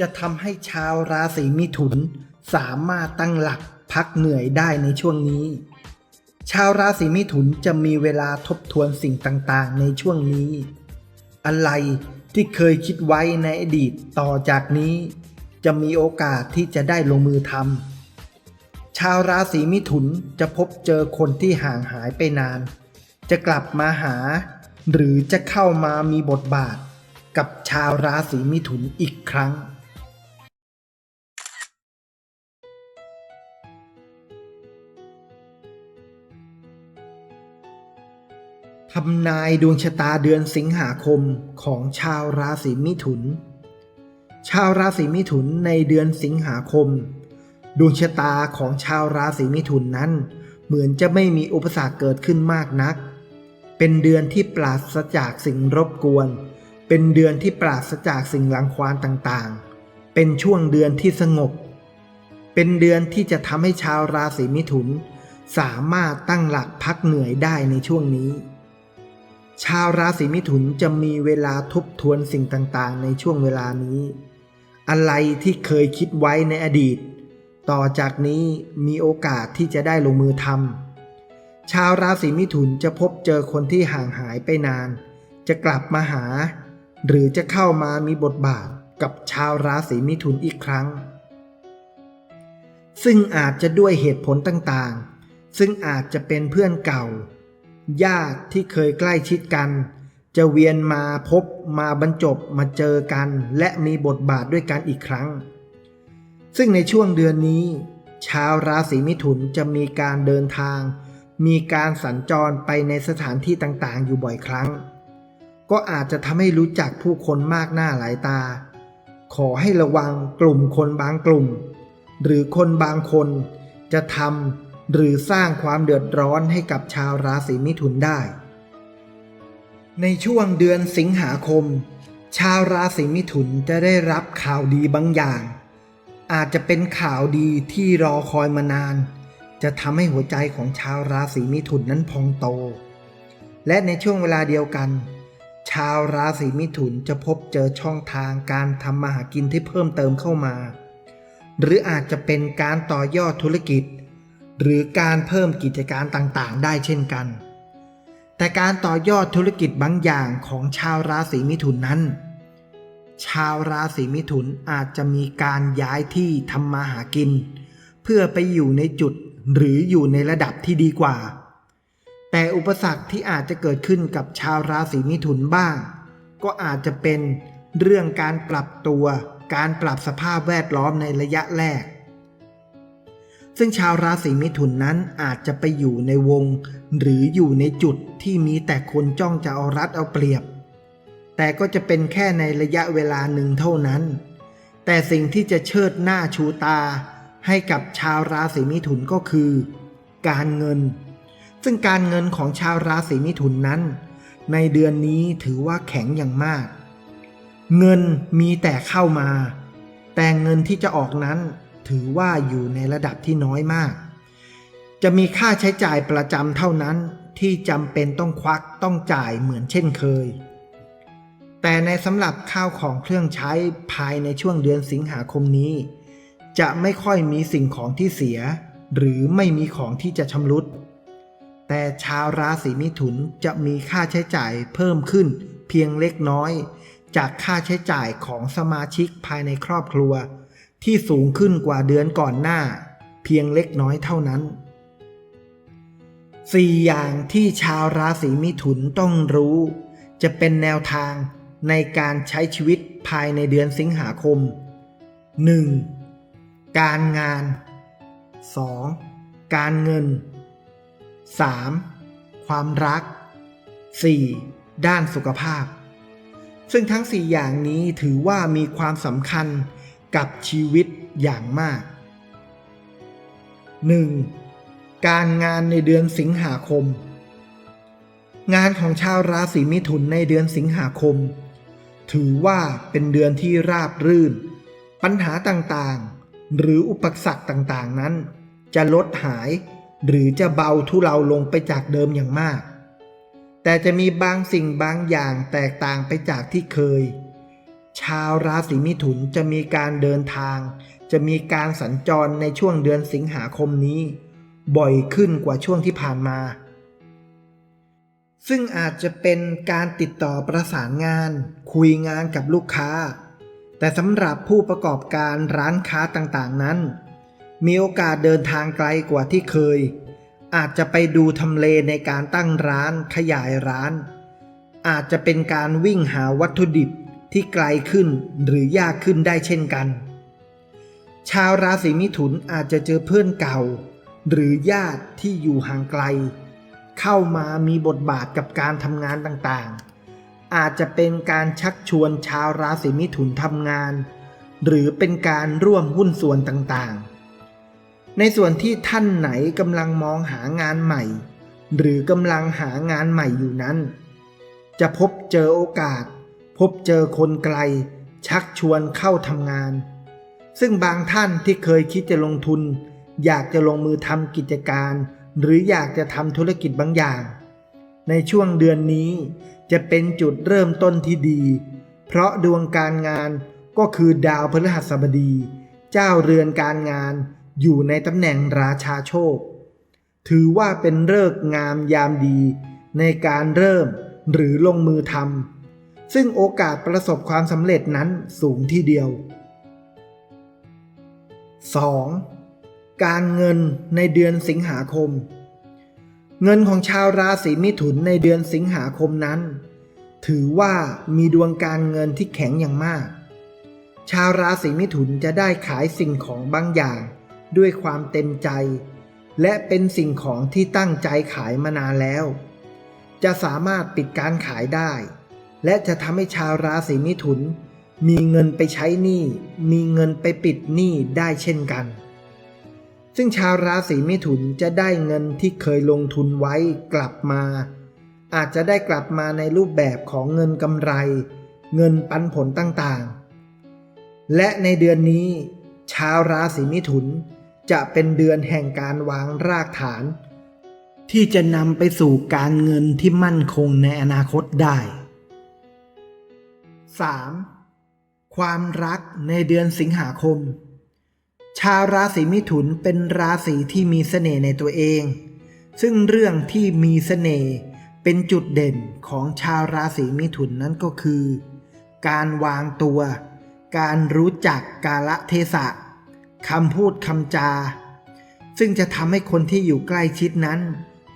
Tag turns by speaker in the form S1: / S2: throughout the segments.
S1: จะทำให้ชาวราศีมิถุน สามารถตั้งหลักพักเหนื่อยได้ในช่วงนี้ ชาวราศีมิถุนจะมีเวลาทบทวนสิ่งต่างๆ ในช่วงนี้ อะไรที่เคยคิดไว้ในอดีตต่อจากนี้ จะมีโอกาสที่จะได้ลงมือทำชาวราศีมิถุนจะพบเจอคนที่ห่างหายไปนาน จะกลับมาหา หรือจะเข้ามามีบทบาท กับชาวราศีมิถุนอีกครั้ง ทำนายดวงชะตาเดือนสิงหาคมของชาวราศีมิถุน ชาวราศีมิถุนในเดือนสิงหาคม ดวงชะตาของชาวราศีมิถุนนั้น เหมือนจะไม่มีอุปสรรคเกิดขึ้นมากนัก เป็นเดือนที่ปราศจากสิ่งรบกวน เป็นเดือนที่ปราศจากสิ่งรังควานต่างๆ เป็นช่วงเดือนที่สงบ เป็นเดือนที่จะทำให้ชาวราศีมิถุน สามารถตั้งหลักพักเหนื่อยได้ในช่วงนี้ ชาวราศีมิถุนจะมีเวลาทบทวนสิ่งต่างๆ ในช่วงเวลานี้ อะไรที่เคยคิดไว้ในอดีต ต่อจากนี้มีโอกาสที่จะได้ลงมือทำชาวราศีมิถุนจะพบเจอคนที่ห่างหายไปนาน จะกลับมาหา หรือจะเข้ามามีบทบาทกับชาวราศีมิถุนอีกครั้ง ซึ่งอาจจะด้วยเหตุผลต่างๆ ซึ่งอาจจะเป็นเพื่อนเก่า ญาติที่เคยใกล้ชิดกัน จะเวียนมาพบมาบรรจบมาเจอกัน และมีบทบาทด้วยกันอีกครั้ง ซึ่งในช่วงเดือนนี้ ชาวราศีมิถุนจะมีการเดินทาง มีการสัญจรไปในสถานที่ต่างๆ อยู่บ่อยครั้ง ก็อาจจะทำให้รู้จักผู้คนมากหน้าหลายตา ขอให้ระวังกลุ่มคนบางกลุ่ม หรือคนบางคนจะทำ หรือสร้างความเดือดร้อนให้กับชาวราศีมิถุนได้ ในช่วงเดือนสิงหาคม ชาวราศีมิถุนจะได้รับข่าวดีบางอย่าง อาจจะเป็นข่าวดีที่รอคอยมานาน จะทำให้หัวใจของชาวราศีมิถุนนั้นพองโต และในช่วงเวลาเดียวกัน ชาวราศีมิถุนจะพบเจอช่องทางการทำมาหากินที่เพิ่มเติมเข้ามา หรืออาจจะเป็นการต่อยอดธุรกิจ หรือการเพิ่มกิจการต่างๆ ได้เช่นกัน แต่การต่อยอดธุรกิจบางอย่างของชาวราศีมิถุนนั้น ชาวราศีมิถุนอาจจะมีการย้ายที่ทำมาหากิน เพื่อไปอยู่ในจุดหรืออยู่ในระดับที่ดีกว่า แต่อุปสรรคที่อาจจะเกิดขึ้นกับชาวราศีมิถุนบ้าง ก็อาจจะเป็นเรื่องการปรับตัว การปรับสภาพแวดล้อมในระยะแรก ซึ่งชาวราศีมิถุนนั้นอาจจะไปอยู่ในวง หรืออยู่ในจุดที่มีแต่คนจ้องจะเอารัดเอาเปรียบ แต่ก็จะเป็นแค่ในระยะเวลาหนึ่งเท่านั้น แต่สิ่งที่จะเชิดหน้าชูตา ให้กับชาวราศีมิถุนก็คือ การเงิน ซึ่งการเงินของชาวราศีมิถุนนั้น ในเดือนนี้ถือว่าแข็งอย่างมาก เงินมีแต่เข้ามา แต่เงินที่จะออกนั้น ถือว่าอยู่ในระดับที่น้อยมาก จะมีค่าใช้จ่ายประจำเท่านั้นที่จำเป็นต้องควักต้องจ่ายเหมือนเช่นเคย แต่ในสำหรับข้าวของเครื่องใช้ภายในช่วงเดือนสิงหาคมนี้ จะไม่ค่อยมีสิ่งของที่เสีย หรือไม่มีของที่จะชำรุด แต่ชาวราศีมิถุนจะมีค่าใช้จ่ายเพิ่มขึ้นเพียงเล็กน้อย จากค่าใช้จ่ายของสมาชิกภายในครอบครัว ที่สูงขึ้นกว่าเดือนก่อนหน้า เพียงเล็กน้อยเท่านั้นสี่อย่างที่ชาวราศีมิถุนต้องรู้ จะเป็นแนวทางในการใช้ชีวิตภายในเดือนสิงหาคม 1. การงาน 2. การเงิน 3. ความรัก 4. ด้านสุขภาพ ซึ่งทั้ง 4 อย่างนี้ถือว่ามีความสำคัญ กับชีวิตอย่างมาก 1. การงานในเดือนสิงหาคม งานของชาวราศีมิถุนในเดือนสิงหาคม ถือว่าเป็นเดือนที่ราบรื่น ปัญหาต่างๆ หรืออุปสรรคต่างๆนั้น จะลดหายหรือจะเบาทุเลาลงไปจากเดิมอย่างมาก แต่จะมีบางสิ่งบางอย่างแตกต่างไปจากที่เคย ชาวราศีมิถุนจะมีการเดินทาง จะมีการสัญจรในช่วงเดือนสิงหาคมนี้ บ่อยขึ้นกว่าช่วงที่ผ่านมา ซึ่งอาจจะเป็นการติดต่อประสานงาน คุยงานกับลูกค้า แต่สำหรับผู้ประกอบการร้านค้าต่างๆนั้น มีโอกาสเดินทางไกลกว่าที่เคย อาจจะไปดูทำเลในการตั้งร้านขยายร้าน อาจจะเป็นการวิ่งหาวัตถุดิบ ที่ไกลขึ้นหรือยากขึ้นได้เช่นกัน ชาวราศีมิถุนอาจจะเจอเพื่อนเก่า หรือญาติที่อยู่ห่างไกล เข้ามามีบทบาทกับการทำงานต่างๆ อาจจะเป็นการชักชวนชาวราศีมิถุนทำงาน หรือเป็นการร่วมหุ้นส่วนต่างๆ ในส่วนที่ท่านไหนกำลังมองหางานใหม่ หรือกำลังหางานใหม่อยู่นั้น จะพบเจอโอกาส พบเจอคนไกล ชักชวนเข้าทำงาน ซึ่งบางท่านที่เคยคิดจะลงทุน อยากจะลงมือทำกิจการ หรืออยากจะทำธุรกิจบางอย่าง ในช่วงเดือนนี้จะเป็นจุดเริ่มต้นที่ดี เพราะดวงการงานก็คือดาวพฤหัสบดี เจ้าเรือนการงานอยู่ในตำแหน่งราชาโชค ถือว่าเป็นเลิกงามยามดีในการเริ่มหรือลงมือทำ ซึ่งโอกาสประสบความสำเร็จนั้นสูงทีเดียว 2. การเงินในเดือนสิงหาคม เงินของชาวราศีมิถุนในเดือนสิงหาคมนั้น ถือว่ามีดวงการเงินที่แข็งอย่างมาก ชาวราศีมิถุนจะได้ขายสิ่งของบางอย่าง ด้วยความเต็มใจ และเป็นสิ่งของที่ตั้งใจขายมานานแล้ว จะสามารถปิดการขายได้ และจะทำให้ชาวราศีมิถุน มีเงินไปใช้หนี้ มีเงินไปปิดหนี้ได้เช่นกัน ซึ่งชาวราศีมิถุนจะได้เงินที่เคยลงทุนไว้กลับมา อาจจะได้กลับมาในรูปแบบของเงินกำไร เงินปันผลต่างๆ และในเดือนนี้ ชาวราศีมิถุนจะเป็นเดือนแห่งการวางรากฐาน ที่จะนำไปสู่การเงินที่มั่นคงในอนาคตได้ 3. ความรักในเดือนสิงหาคม ชาวราศีมิถุนเป็นราศีที่มีเสน่ห์ในตัวเอง ซึ่งเรื่องที่มีเสน่ห์เป็นจุดเด่นของชาวราศีมิถุนนั้นก็คือ การวางตัว การรู้จักกาลเทศะคำพูดคำจา ซึ่งจะทำให้คนที่อยู่ใกล้ชิดนั้น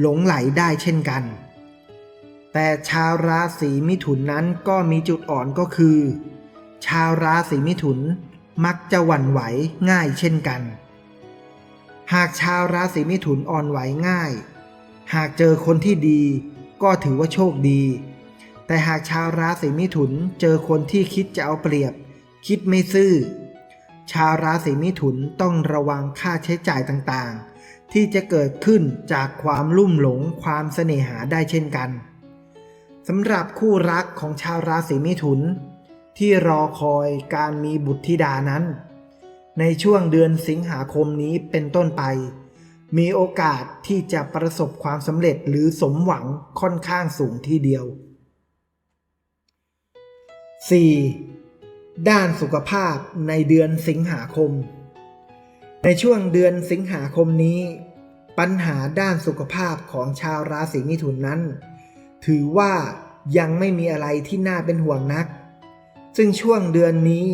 S1: หลงไหลได้เช่นกัน แต่ชาวราศีมิถุนนั้นก็มีจุดอ่อนก็คือ ชาวราศีมิถุนมักจะหวั่นไหวง่ายเช่นกัน หากชาวราศีมิถุนอ่อนไหวง่าย หากเจอคนที่ดีก็ถือว่าโชคดี แต่หากชาวราศีมิถุนเจอคนที่คิดจะเอาเปรียบ คิดไม่ซื่อ ชาวราศีมิถุนต้องระวังค่าใช้จ่ายต่างๆ ที่จะเกิดขึ้นจากความลุ่มหลงความเสน่หาได้เช่นกัน สำหรับคู่รักของชาวราศีมิถุน ที่รอคอยการมีบุตรธิดานั้น ในช่วงเดือนสิงหาคมนี้เป็นต้นไป มีโอกาสที่จะประสบความสำเร็จหรือสมหวังค่อนข้างสูงทีเดียว 4. ด้านสุขภาพในเดือนสิงหาคม ในช่วงเดือนสิงหาคมนี้ ปัญหาด้านสุขภาพของชาวราศีมิถุนนั้น ถือว่ายังไม่มีอะไรที่น่าเป็นห่วงนัก ซึ่งช่วงเดือนนี้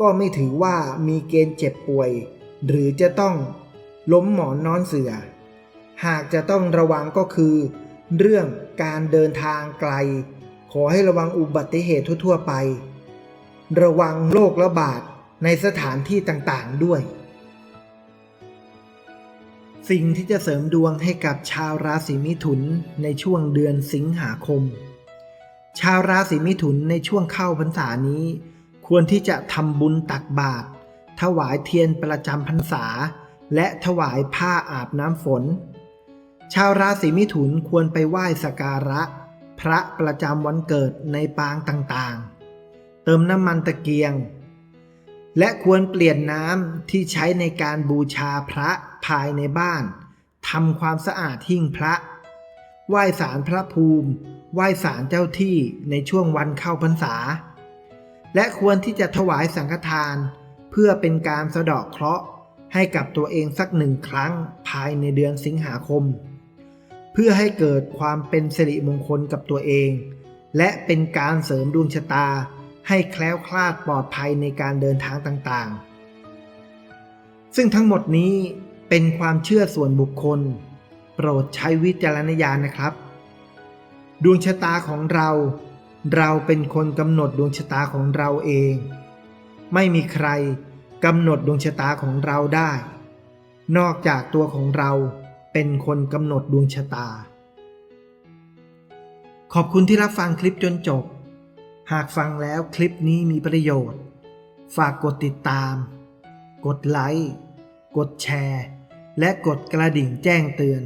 S1: ก็ไม่ถือว่ามีเกณฑ์เจ็บป่วย หรือจะต้องล้มหมอนนอนเสือ หากจะต้องระวังก็คือ เรื่องการเดินทางไกล ขอให้ระวังอุบัติเหตุทั่วๆไป ระวังโรคระบาดในสถานที่ต่างๆด้วย สิ่งที่จะเสริมดวงให้กับชาวราศีมิถุนในช่วงเดือนสิงหาคม ชาวราศีมิถุนในช่วงเข้าพรรษานี้ ควรที่จะทำบุญตักบาตรถวายเทียนประจำพรรษา และถวายผ้าอาบน้ำฝน ชาวราศีมิถุนควรไปไหว้สักการะ พระประจำวันเกิดในปางต่างๆ เติมน้ำมันตะเกียง และควรเปลี่ยนน้ำที่ใช้ในการบูชาพระ ภายในบ้านทำความสะอาดหิ้งพระ ไหว้ศาลพระภูมิ ไหว้ศาลเจ้าที่ในช่วงวันเข้าพรรษา และควรที่จะถวายสังฆทาน เพื่อเป็นการสะเดาะเคราะห์ให้กับตัวเองสักหนึ่งครั้งภายในเดือนสิงหาคม เพื่อให้เกิดความเป็นสิริมงคลกับตัวเอง และเป็นการเสริมดวงชะตา ให้แคล้วคลาดปลอดภัยในการเดินทางต่างๆ ซึ่งทั้งหมดนี้ เป็นความเชื่อส่วนบุคคล โปรดใช้วิจารณญาณนะครับ ดวงชะตาของเรา เราเป็นคนกำหนดดวงชะตาของเราเอง ไม่มีใครกำหนดดวงชะตาของเราได้ นอกจากตัวของเราเป็นคนกำหนดดวงชะตา ขอบคุณที่รับฟังคลิปจนจบ หากฟังแล้วคลิปนี้มีประโยชน์ ฝากกดติดตาม กดไลค์ กดแชร์ และกดกระดิ่งแจ้งเตือน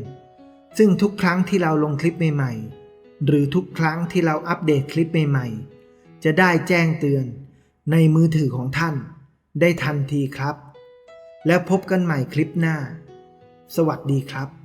S1: ซึ่งทุกครั้งที่เราลงคลิปใหม่ๆ หรือทุกครั้งที่เราอัปเดตคลิปใหม่ๆ จะได้แจ้งเตือน ในมือถือของท่าน ได้ทันทีครับ แล้วพบกันใหม่คลิปหน้า สวัสดีครับ